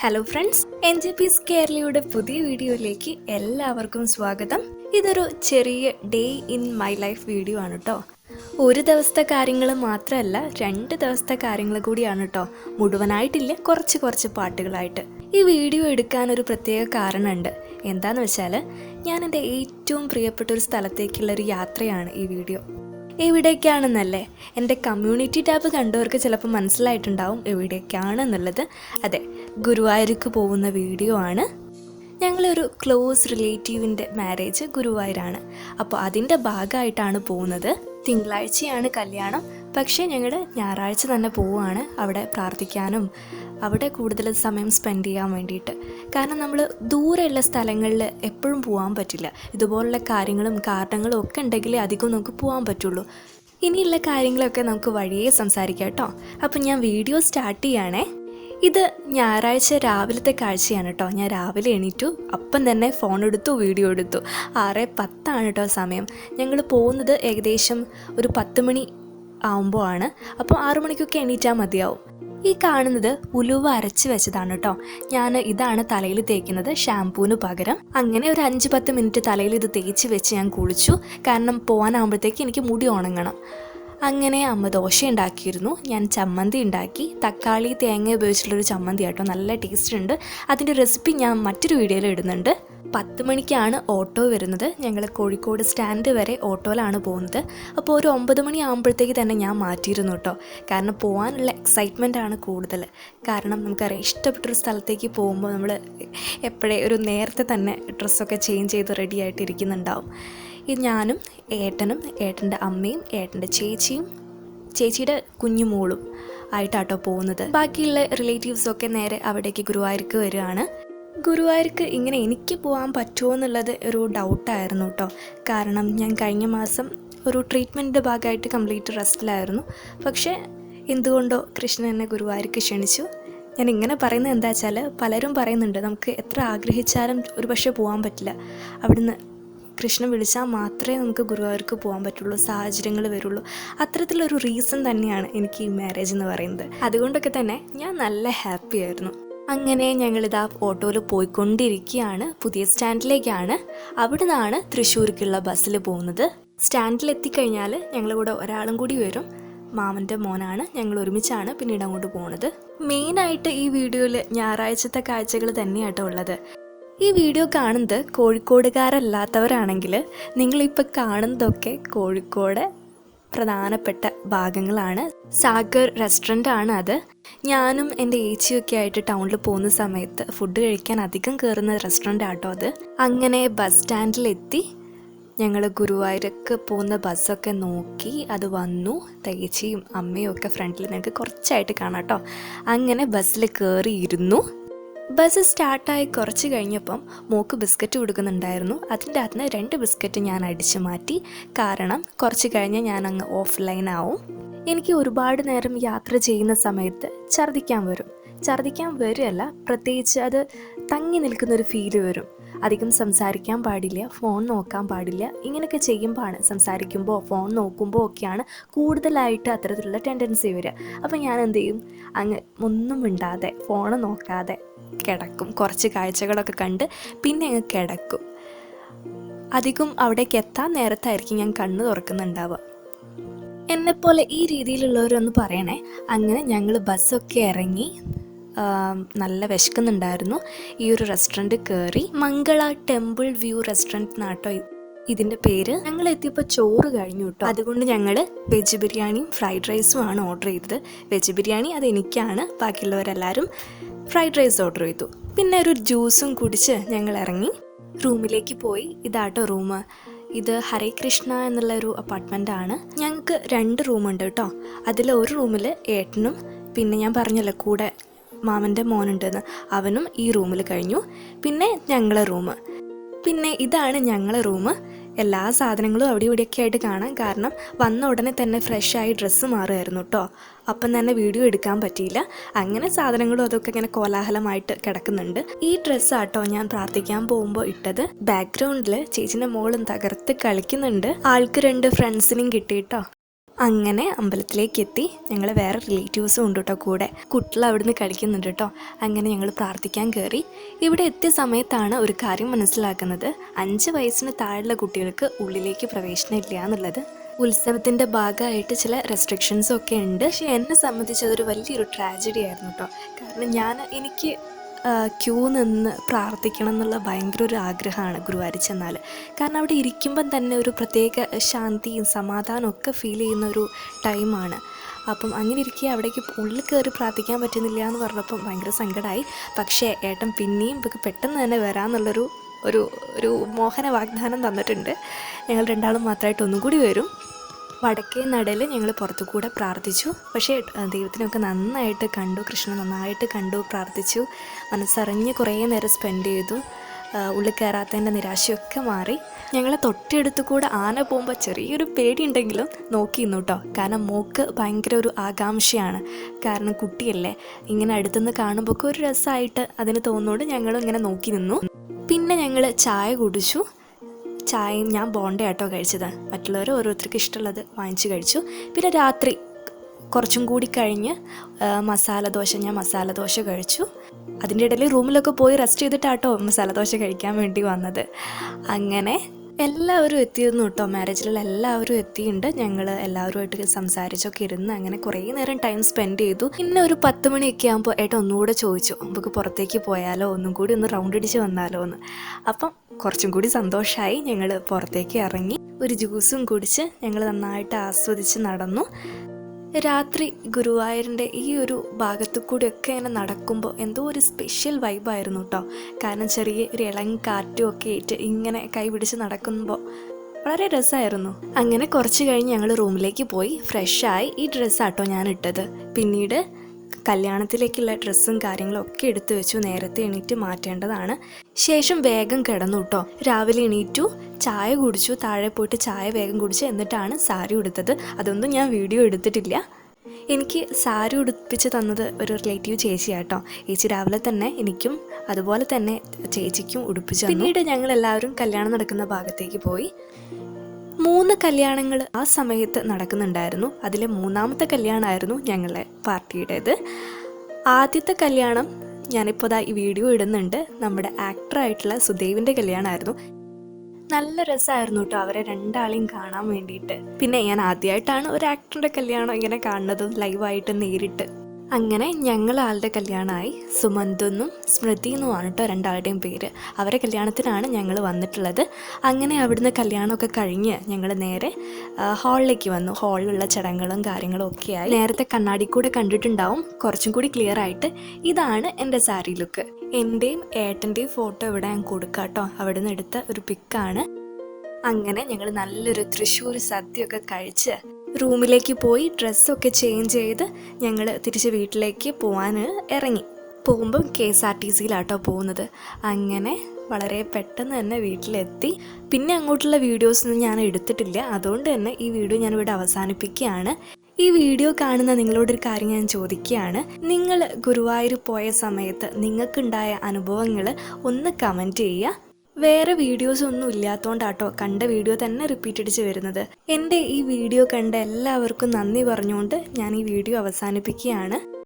Hello friends N J P കേരളയുടെ പുതിയ വീഡിയോയിലേക്ക് എല്ലാവർക്കും സ്വാഗതം. ഇതൊരു ചെറിയ day in my life video ആണ് കേട്ടോ ഒരു ദിവസത്തെ കാര്യങ്ങൾ മാത്രമല്ല രണ്ട് ദിവസത്തെ കാര്യങ്ങൾ കൂടിയാണ് കേട്ടോ മുഴുവനായിട്ടില്ല കുറച്ച് കുറച്ച് പാട്ടുകളായിട്ട്. ഈ വീഡിയോ എടുക്കാൻ ഒരു പ്രത്യേക കാരണമുണ്ട്. എന്താന്ന് വെച്ചാൽ ഞാൻ എന്റെ ഏറ്റവും പ്രിയപ്പെട്ട ഒരു സ്ഥലത്തേക്കുള്ള ഒരു യാത്രയാണ് ഈ വീഡിയോ. എവിടേക്കാണെന്നല്ലേ? എന്റെ കമ്മ്യൂണിറ്റി ടാബ് കണ്ടവർക്ക് ചിലപ്പോൾ മനസ്സിലായിട്ടുണ്ടാവും എവിടേക്കാണെന്നുള്ളത്. അതെ ഗുരുവായൂർക്ക് പോകുന്ന വീഡിയോ ആണ്. ഞങ്ങളൊരു ക്ലോസ് റിലേറ്റീവിന്റെ മാരേജ് ഗുരുവായൂരാണ്. അപ്പോൾ അതിന്റെ ഭാഗമായിട്ടാണ് പോകുന്നത്. തിങ്കളാഴ്ചയാണ് കല്യാണം. പക്ഷേ ഞങ്ങൾ ഞായറാഴ്ച തന്നെ പോവുകയാണ് അവിടെ പ്രാർത്ഥിക്കാനും അവിടെ കൂടുതൽ സമയം സ്പെൻഡ് ചെയ്യാൻ വേണ്ടിയിട്ട്. കാരണം നമ്മൾ ദൂരെയുള്ള സ്ഥലങ്ങളിൽ എപ്പോഴും പോകാൻ പറ്റില്ല. ഇതുപോലുള്ള കാര്യങ്ങളും കാരണങ്ങളും ഒക്കെ ഉണ്ടെങ്കിലേ അധികം നമുക്ക് പോകാൻ പറ്റുള്ളൂ. ഇനിയുള്ള കാര്യങ്ങളൊക്കെ നമുക്ക് വഴിയേ സംസാരിക്കാം കേട്ടോ. അപ്പം ഞാൻ വീഡിയോ സ്റ്റാർട്ട് ചെയ്യുകയാണേ ഇത് ഞായറാഴ്ച രാവിലത്തെ കാഴ്ചയാണ് കേട്ടോ. ഞാൻ രാവിലെ എണീറ്റു അപ്പം തന്നെ ഫോൺ എടുത്തു വീഡിയോ എടുത്തു. ആറ് പത്താണ് കേട്ടോ സമയം. ഞങ്ങൾ പോകുന്നത് ഏകദേശം ഒരു പത്ത് മണി ആവുമ്പോൾ ആണ്. അപ്പോൾ ആറു മണിക്കൊക്കെ എണീറ്റാൽ മതിയാവും. ഈ കാണുന്നത് ഉലുവ അരച്ച് വെച്ചതാണ് കേട്ടോ. ഞാൻ ഇതാണ് തലയിൽ തേക്കുന്നത് ഷാംപൂവിന് പകരം. അങ്ങനെ ഒരു അഞ്ച് പത്ത് മിനിറ്റ് തലയിൽ ഇത് തേച്ച് വെച്ച് ഞാൻ കുളിച്ചു. കാരണം പോകാനാകുമ്പോഴത്തേക്ക് എനിക്ക് മുടി ഉണങ്ങണം. അങ്ങനെ അമ്മ ദോശ ഉണ്ടാക്കിയിരുന്നു. ഞാൻ ചമ്മന്തി ഉണ്ടാക്കി. തക്കാളി തേങ്ങ ഉപയോഗിച്ചിട്ടുള്ളൊരു ചമ്മന്തി ആട്ടോ. നല്ല ടേസ്റ്റ് ഉണ്ട്. അതിന്റെ റെസിപ്പി ഞാൻ മറ്റൊരു വീഡിയോയിൽ ഇടുന്നുണ്ട്. പത്ത് മണിക്കാണ് ഓട്ടോ വരുന്നത്. ഞങ്ങൾ കോഴിക്കോട് സ്റ്റാൻഡ് വരെ ഓട്ടോയിലാണ് പോകുന്നത്. അപ്പോൾ ഒരു ഒമ്പത് മണി ആകുമ്പോഴത്തേക്ക് തന്നെ ഞാൻ മാറ്റിയിരുന്നു കേട്ടോ. കാരണം പോകാനുള്ള എക്സൈറ്റ്മെന്റ് ആണ് കൂടുതൽ. കാരണം നമുക്കറിയാം ഇഷ്ടപ്പെട്ടൊരു സ്ഥലത്തേക്ക് പോകുമ്പോൾ നമ്മൾ എപ്പോഴേ ഒരു നേരത്തെ തന്നെ ഡ്രസ്സൊക്കെ ചേഞ്ച് ചെയ്ത് റെഡി ആയിട്ട് ഇരിക്കുന്നുണ്ടാവും. ഇത് ഞാനും ഏട്ടനും ഏട്ടന്റെ അമ്മയും ഏട്ടന്റെ ചേച്ചിയും ചേച്ചിയുടെ കുഞ്ഞുമോളും ആയിട്ടാട്ടോ പോകുന്നത്. ബാക്കിയുള്ള റിലേറ്റീവ്സൊക്കെ നേരെ അവിടേക്ക് ഗുരുവായൂർക്ക് വരികയാണ്. ഗുരുവായൂർക്ക് ഇങ്ങനെ എനിക്ക് പോകാൻ പറ്റുമോ എന്നുള്ളത് ഒരു ഡൗട്ടായിരുന്നു കേട്ടോ കാരണം ഞാൻ കഴിഞ്ഞ മാസം ഒരു ട്രീറ്റ്മെന്റിന്റെ ഭാഗമായിട്ട് കംപ്ലീറ്റ് റെസ്റ്റിലായിരുന്നു പക്ഷേ എന്തുകൊണ്ടോ കൃഷ്ണൻ എന്നെ ഗുരുവായൂർക്ക് ക്ഷണിച്ചു. ഞാൻ ഇങ്ങനെ പറയുന്നത് എന്താ വെച്ചാൽ പലരും പറയുന്നുണ്ട് നമുക്ക് എത്ര ആഗ്രഹിച്ചാലും ഒരു പക്ഷേ പോകാൻ പറ്റില്ല. അവിടുന്ന് കൃഷ്ണൻ വിളിച്ചാൽ മാത്രമേ നമുക്ക് ഗുരുവായൂർക്ക് പോകാൻ പറ്റുള്ളൂ സാഹചര്യങ്ങൾ വരുള്ളൂ. അത്തരത്തിലൊരു റീസൺ തന്നെയാണ് എനിക്ക് ഈ മാരേജ് എന്ന് പറയുന്നത്. അതുകൊണ്ടൊക്കെ തന്നെ ഞാൻ നല്ല ഹാപ്പി ആയിരുന്നു. അങ്ങനെ ഞങ്ങളിതാ ഓട്ടോയിൽ പോയിക്കൊണ്ടിരിക്കുകയാണ്. പുതിയ സ്റ്റാൻഡിലേക്കാണ്. അവിടെ നിന്നാണ് തൃശ്ശൂർക്കുള്ള ബസ്സിൽ പോകുന്നത്. സ്റ്റാൻഡിൽ എത്തിക്കഴിഞ്ഞാൽ ഞങ്ങളുടെ കൂടെ ഒരാളും കൂടി വരും. മാമന്റെ മോനാണ്. ഞങ്ങൾ ഒരുമിച്ചാണ് പിന്നീട് അങ്ങോട്ട് പോകുന്നത് മെയിനായിട്ട് ഈ വീഡിയോയിൽ ഞായറാഴ്ചത്തെ കാഴ്ചകൾ തന്നെയാട്ടോ ഉള്ളത്. ഈ വീഡിയോ കാണുന്നത് കോഴിക്കോടുകാരല്ലാത്തവരാണെങ്കിൽ നിങ്ങളിപ്പോൾ കാണുന്നതൊക്കെ കോഴിക്കോട് പ്രധാനപ്പെട്ട ഭാഗങ്ങളാണ്. സാഗർ റെസ്റ്റോറന്റ് ആണ് അത്. ഞാനും എന്റെ ഏച്ചിയൊക്കെ ആയിട്ട് ടൗണിൽ പോകുന്ന സമയത്ത് ഫുഡ് കഴിക്കാൻ അധികം കയറുന്ന റെസ്റ്റോറന്റ് ആട്ടോ അത്. അങ്ങനെ ബസ് സ്റ്റാൻഡിലെത്തി ഞങ്ങൾ ഗുരുവായൂരക്ക് പോകുന്ന ബസ്സൊക്കെ നോക്കി. അത് വന്നു. തേച്ചിയും അമ്മയും ഒക്കെ ഫ്രണ്ടിൽ നിങ്ങൾക്ക് കുറച്ചായിട്ട് കാണാം കേട്ടോ അങ്ങനെ ബസ്സിൽ കയറിയിരുന്നു ബസ് സ്റ്റാർട്ടായി കുറച്ച് കഴിഞ്ഞപ്പം മോക്ക് ബിസ്ക്കറ്റ് കൊടുക്കുന്നുണ്ടായിരുന്നു. അതിന്റെ അകത്ത് നിന്ന് രണ്ട് ബിസ്ക്കറ്റ് ഞാൻ അടിച്ചു മാറ്റി. കാരണം കുറച്ച് കഴിഞ്ഞ് ഞാൻ അങ്ങ് ഓഫ്ലൈൻ ആവും. എനിക്ക് ഒരുപാട് നേരം യാത്ര ചെയ്യുന്ന സമയത്ത് ഛർദ്ദിക്കാൻ വരും. ഛർദ്ദിക്കാൻ വരുമല്ല പ്രത്യേകിച്ച് അത് തങ്ങി നിൽക്കുന്നൊരു ഫീൽ വരും. അധികം സംസാരിക്കാൻ പാടില്ല ഫോൺ നോക്കാൻ പാടില്ല. ഇങ്ങനെയൊക്കെ ചെയ്യുമ്പോഴാണ് സംസാരിക്കുമ്പോൾ ഫോൺ നോക്കുമ്പോൾ ഒക്കെയാണ് കൂടുതലായിട്ട് അത്തരത്തിലുള്ള ടെൻഡൻസി വരിക. അപ്പോൾ ഞാൻ എന്ത് ചെയ്യും? അങ്ങ് ഒന്നും മിണ്ടാതെ ഫോൺ നോക്കാതെ കിടക്കും. കുറച്ച് കാഴ്ചകളൊക്കെ കണ്ട് പിന്നെ അങ്ങ് കിടക്കും. അധികം അവിടേക്ക് എത്താൻ നേരത്തായിരിക്കും ഞാൻ കണ്ണ് തുറക്കുന്നുണ്ടാവുക. എന്നെപ്പോലെ ഈ രീതിയിലുള്ളവരൊന്ന് പറയണേ. അങ്ങനെ ഞങ്ങൾ ബസ്സൊക്കെ ഇറങ്ങി നല്ല വിശക്കുന്നുണ്ടായിരുന്നു. ഈ ഒരു റെസ്റ്റോറന്റ് കയറി മംഗള ടെമ്പിൾ വ്യൂ റെസ്റ്റോറന്റ് എന്നാട്ടോ ഇ- ഇതിന്റെ പേര് ഞങ്ങൾ എത്തിയപ്പോൾ ചോറ് കഴിഞ്ഞു കേട്ടോ. അതുകൊണ്ട് ഞങ്ങൾ വെജ് ബിരിയാണിയും ഫ്രൈഡ് റൈസും ആണ് ഓർഡർ ചെയ്തത്. വെജ് ബിരിയാണി അത് എനിക്കാണ്. ബാക്കിയുള്ളവരെല്ലാവരും ഫ്രൈഡ് റൈസ് ഓർഡർ ചെയ്തു. പിന്നെ ഒരു ജ്യൂസും കുടിച്ച് ഞങ്ങൾ ഇറങ്ങി. റൂമിലേക്ക് പോയി. ഇതാട്ടോ റൂം. ഇത് ഹരേ കൃഷ്ണ എന്നുള്ള ഒരു അപ്പാർട്ട്മെന്റ് ആണ്. ഞങ്ങൾക്ക് രണ്ട് റൂമുണ്ട് കേട്ടോ. അതിൽ ഒരു റൂമിൽ ഏട്ടനും പിന്നെ ഞാൻ പറഞ്ഞല്ലോ കൂടെ മാമന്റെ മോനുണ്ടെന്ന്. അവനും ഈ റൂമിൽ കഴിഞ്ഞു. പിന്നെ ഞങ്ങളെ റൂം പിന്നെ ഇതാണ് ഞങ്ങളെ റൂം എല്ലാ സാധനങ്ങളും അവിടെ ഇവിടെയൊക്കെ ആയിട്ട് കാണാം. കാരണം വന്ന ഉടനെ തന്നെ ഫ്രഷായി ഡ്രസ്സ് മാറുമായിരുന്നു കേട്ടോ അപ്പം തന്നെ വീഡിയോ എടുക്കാൻ പറ്റിയില്ല. അങ്ങനെ സാധനങ്ങളും അതൊക്കെ ഇങ്ങനെ കോലാഹലമായിട്ട് കിടക്കുന്നുണ്ട്. ഈ ഡ്രസ്സ് ആട്ടോ ഞാൻ പ്രാർത്ഥിക്കാൻ പോകുമ്പോൾ ഇട്ടത്. ബാക്ക്ഗ്രൗണ്ടിൽ ചേച്ചിന്റെ മോളും തകർത്ത് കളിക്കുന്നുണ്ട്. ആൾക്ക് രണ്ട് ഫ്രണ്ട്സിനും കിട്ടിയിട്ടോ അങ്ങനെ അമ്പലത്തിലേക്ക് എത്തി ഞങ്ങൾ വേറെ റിലേറ്റീവ്സും ഉണ്ട് കേട്ടോ കൂടെ. കുട്ടികൾ അവിടുന്ന് കളിക്കുന്നുണ്ട് കേട്ടോ അങ്ങനെ ഞങ്ങൾ പ്രാർത്ഥിക്കാൻ കയറി ഇവിടെ എത്തിയ സമയത്താണ് ഒരു കാര്യം മനസ്സിലാക്കുന്നത്. അഞ്ച് വയസ്സിന് താഴെയുള്ള കുട്ടികൾക്ക് ഉള്ളിലേക്ക് പ്രവേശനം ഇല്ല എന്നുള്ളത്. ഉത്സവത്തിന്റെ ഭാഗമായിട്ട് ചില റെസ്ട്രിക്ഷൻസും ഒക്കെ ഉണ്ട്. പക്ഷേ എന്നെ സംബന്ധിച്ച് അതൊരു വലിയൊരു ട്രാജഡി ആയിരുന്നു കേട്ടോ കാരണം ഞാൻ എനിക്ക് ക്യൂ നിന്ന് പ്രാർത്ഥിക്കണം എന്നുള്ള ഭയങ്കര ഒരു ആഗ്രഹമാണ് ഗുരുവായൂർ ചെന്നാൽ. കാരണം അവിടെ ഇരിക്കുമ്പം തന്നെ ഒരു പ്രത്യേക ശാന്തിയും സമാധാനവും ഒക്കെ ഫീൽ ചെയ്യുന്ന ഒരു ടൈമാണ് അപ്പം അങ്ങനെ ഇരിക്കുക അവിടേക്ക് ഉള്ളിൽ കയറി പ്രാർത്ഥിക്കാൻ പറ്റുന്നില്ല എന്ന് പറഞ്ഞപ്പം ഭയങ്കര സങ്കടമായി പക്ഷേ ഏട്ടൻ പിന്നെയും ഇവർക്ക് പെട്ടെന്ന് തന്നെ വരാമെന്നുള്ളൊരു ഒരു ഒരു മോഹന വാഗ്ദാനം തന്നിട്ടുണ്ട്. ഞങ്ങൾ രണ്ടാളും മാത്രമായിട്ട് ഒന്നും കൂടി വരും. വടക്കേ നടയിൽ ഞങ്ങൾ പുറത്തു കൂടെ പ്രാർത്ഥിച്ചു. പക്ഷേ ദൈവത്തിനൊക്കെ നന്നായിട്ട് കണ്ടു കൃഷ്ണൻ നന്നായിട്ട് കണ്ടു പ്രാർത്ഥിച്ചു. മനസ്സറിഞ്ഞ് കുറേ നേരം സ്പെൻഡ് ചെയ്തു. ഉള്ളിൽ കയറാത്തതിന്റെ നിരാശയൊക്കെ മാറി. ഞങ്ങളെ തൊട്ടടുത്ത് കൂടെ ആന പോകുമ്പോൾ ചെറിയൊരു പേടിയുണ്ടെങ്കിലും നോക്കി നിന്നു കേട്ടോ കാരണം മോക്ക് ഭയങ്കര ഒരു ആകാംക്ഷയാണ്. കാരണം കുട്ടിയല്ലേ. ഇങ്ങനെ അടുത്തുനിന്ന് കാണുമ്പോൾ ഒരു രസമായിട്ട് അതിന് തോന്നുന്നുകൊണ്ട് ഞങ്ങളും ഇങ്ങനെ നോക്കി നിന്നു. പിന്നെ ഞങ്ങൾ ചായ കുടിച്ചു. ചായയും ഞാൻ ബോണ്ട ആട്ടോ കഴിച്ചത്. മറ്റുള്ളവർ ഓരോരുത്തർക്ക് ഇഷ്ടമുള്ളത് വാങ്ങിച്ച് കഴിച്ചു. പിന്നെ രാത്രി കുറച്ചും കൂടി കഴിഞ്ഞ് മസാല ദോശ ഞാൻ മസാല ദോശ കഴിച്ചു. അതിന്റെ ഇടയിൽ റൂമിലൊക്കെ പോയി റെസ്റ്റ് ചെയ്തിട്ടാട്ടോ മസാല ദോശ കഴിക്കാൻ വേണ്ടി വന്നത്. അങ്ങനെ എല്ലാവരും എത്തിയിരുന്നു കേട്ടോ. മാരേജിലുള്ള എല്ലാവരും എത്തിയിട്ടുണ്ട് ഞങ്ങൾ എല്ലാവരുമായിട്ട് സംസാരിച്ചൊക്കെ ഇരുന്ന് അങ്ങനെ കുറേ നേരം ടൈം സ്പെൻഡ് ചെയ്തു. പിന്നെ ഒരു പത്ത് മണിയൊക്കെ ആകുമ്പോൾ ഏട്ടാ ഒന്നുകൂടെ ചോദിച്ചു. നമുക്ക് പുറത്തേക്ക് പോയാലോ? ഒന്നും കൂടി ഒന്ന് റൗണ്ട് അടിച്ച് വന്നാലോ? എന്ന്. അപ്പം കുറച്ചും കൂടി സന്തോഷമായി ഞങ്ങൾ പുറത്തേക്ക് ഇറങ്ങി. ഒരു ജ്യൂസും കുടിച്ച് ഞങ്ങൾ നന്നായിട്ട് ആസ്വദിച്ച് നടന്നു. രാത്രി ഗുരുവായൂരിന്റെ ഈ ഒരു ഭാഗത്തു കൂടിയൊക്കെ ഇങ്ങനെ നടക്കുമ്പോൾ എന്തോ ഒരു സ്പെഷ്യൽ വൈബായിരുന്നു കേട്ടോ കാരണം ചെറിയ ഒരു ഇളം കാറ്റും ഒക്കെ ആയിട്ട് ഇങ്ങനെ കൈ പിടിച്ച് നടക്കുമ്പോൾ വളരെ രസമായിരുന്നു. അങ്ങനെ കുറച്ച് കഴിഞ്ഞ് ഞങ്ങൾ റൂമിലേക്ക് പോയി. ഫ്രഷായി ഈ ഡ്രസ്സാട്ടോ ഞാൻ ഇട്ടത് പിന്നീട് കല്യാണത്തിലേക്കുള്ള ഡ്രസ്സും കാര്യങ്ങളും ഒക്കെ എടുത്തു വെച്ചു. നേരത്തെ എണീറ്റ് മാറ്റേണ്ടതാണ്. ശേഷം വേഗം കിടന്നു കേട്ടോ രാവിലെ എണീറ്റു ചായ കുടിച്ചു താഴെ പോയിട്ട് ചായ വേഗം കുടിച്ചു എന്നിട്ടാണ് സാരി ഉടുത്തത്. അതൊന്നും ഞാൻ വീഡിയോ എടുത്തിട്ടില്ല. എനിക്ക് സാരി ഉടുപ്പിച്ച് തന്നത് ഒരു റിലേറ്റീവ് ചേച്ചിയാട്ടോ ചേച്ചി രാവിലെ തന്നെ എനിക്കും അതുപോലെ തന്നെ ചേച്ചിക്കും ഉടുപ്പിച്ചു പിന്നീട് ഞങ്ങൾ എല്ലാവരും കല്യാണം നടക്കുന്ന ഭാഗത്തേക്ക് പോയി. മൂന്ന് കല്യാണങ്ങൾ ആ സമയത്ത് നടക്കുന്നുണ്ടായിരുന്നു. അതിലെ മൂന്നാമത്തെ കല്യാണമായിരുന്നു ഞങ്ങളെ പാർട്ടിയുടേത്. ആദ്യത്തെ കല്യാണം ഞാനിപ്പോൾ ഈ വീഡിയോ ഇടുന്നുണ്ട്. നമ്മുടെ ആക്ടറായിട്ടുള്ള സുദേവിന്റെ കല്യാണമായിരുന്നു നല്ല രസമായിരുന്നു കേട്ടോ അവരെ രണ്ടാളെയും കാണാൻ വേണ്ടിയിട്ട്. പിന്നെ ഞാൻ ആദ്യമായിട്ടാണ് ഒരു ആക്ടറിന്റെ കല്യാണം ഇങ്ങനെ കാണുന്നത് ലൈവായിട്ട് നേരിട്ട്. അങ്ങനെ ഞങ്ങൾ ആളുടെ കല്യാണമായി സുമന്തെന്നും സ്മൃതി എന്നുമാണ് കേട്ടോ രണ്ടാളുടെയും പേര്. അവരെ കല്യാണത്തിനാണ് ഞങ്ങൾ വന്നിട്ടുള്ളത്. അങ്ങനെ അവിടുന്ന് കല്യാണമൊക്കെ കഴിഞ്ഞ് ഞങ്ങൾ നേരെ ഹാളിലേക്ക് വന്നു. ഹാളിലുള്ള ചടങ്ങുകളും കാര്യങ്ങളും ഒക്കെയായി. നേരത്തെ കണ്ണാടി കൂടെ കണ്ടിട്ടുണ്ടാവും. കുറച്ചും കൂടി ക്ലിയർ ആയിട്ട് ഇതാണ് എന്റെ സാരി ലുക്ക് എന്റെയും ഏട്ടന്റെയും ഫോട്ടോ ഇവിടെ ഞാൻ കൊടുക്കാം കേട്ടോ അവിടെ നിന്ന് എടുത്ത ഒരു പിക്കാണ് അങ്ങനെ ഞങ്ങൾ നല്ലൊരു തൃശ്ശൂർ സദ്യയൊക്കെ കഴിച്ച് റൂമിലേക്ക് പോയി ഡ്രസ്സൊക്കെ ചേഞ്ച് ചെയ്ത് ഞങ്ങൾ തിരിച്ച് വീട്ടിലേക്ക് പോകാൻ ഇറങ്ങി. പോകുമ്പോൾ കെ എസ് ആർ ടി സിയിലാട്ടോ പോകുന്നത്. അങ്ങനെ വളരെ പെട്ടെന്ന് തന്നെ വീട്ടിലെത്തി. പിന്നെ അങ്ങോട്ടുള്ള വീഡിയോസ് ഒന്നും ഞാൻ എടുത്തിട്ടില്ല. അതുകൊണ്ട് തന്നെ ഈ വീഡിയോ ഞാൻ ഇവിടെ അവസാനിപ്പിക്കുകയാണ്. ഈ വീഡിയോ കാണുന്ന നിങ്ങളോടൊരു കാര്യം ഞാൻ ചോദിക്കുകയാണ്. നിങ്ങൾ ഗുരുവായൂർ പോയ സമയത്ത് നിങ്ങൾക്കുണ്ടായ അനുഭവങ്ങൾ ഒന്ന് കമന്റ് ചെയ്യുക. വേറെ വീഡിയോസ് ഒന്നും ഇല്ലാത്തതുകൊണ്ടാട്ടോ കണ്ട വീഡിയോ തന്നെ റിപ്പീറ്റ് അടിച്ച് വരുന്നത്. എന്റെ ഈ വീഡിയോ കണ്ട എല്ലാവർക്കും നന്ദി പറഞ്ഞുകൊണ്ട് ഞാൻ ഈ വീഡിയോ അവസാനിപ്പിക്കുകയാണ്.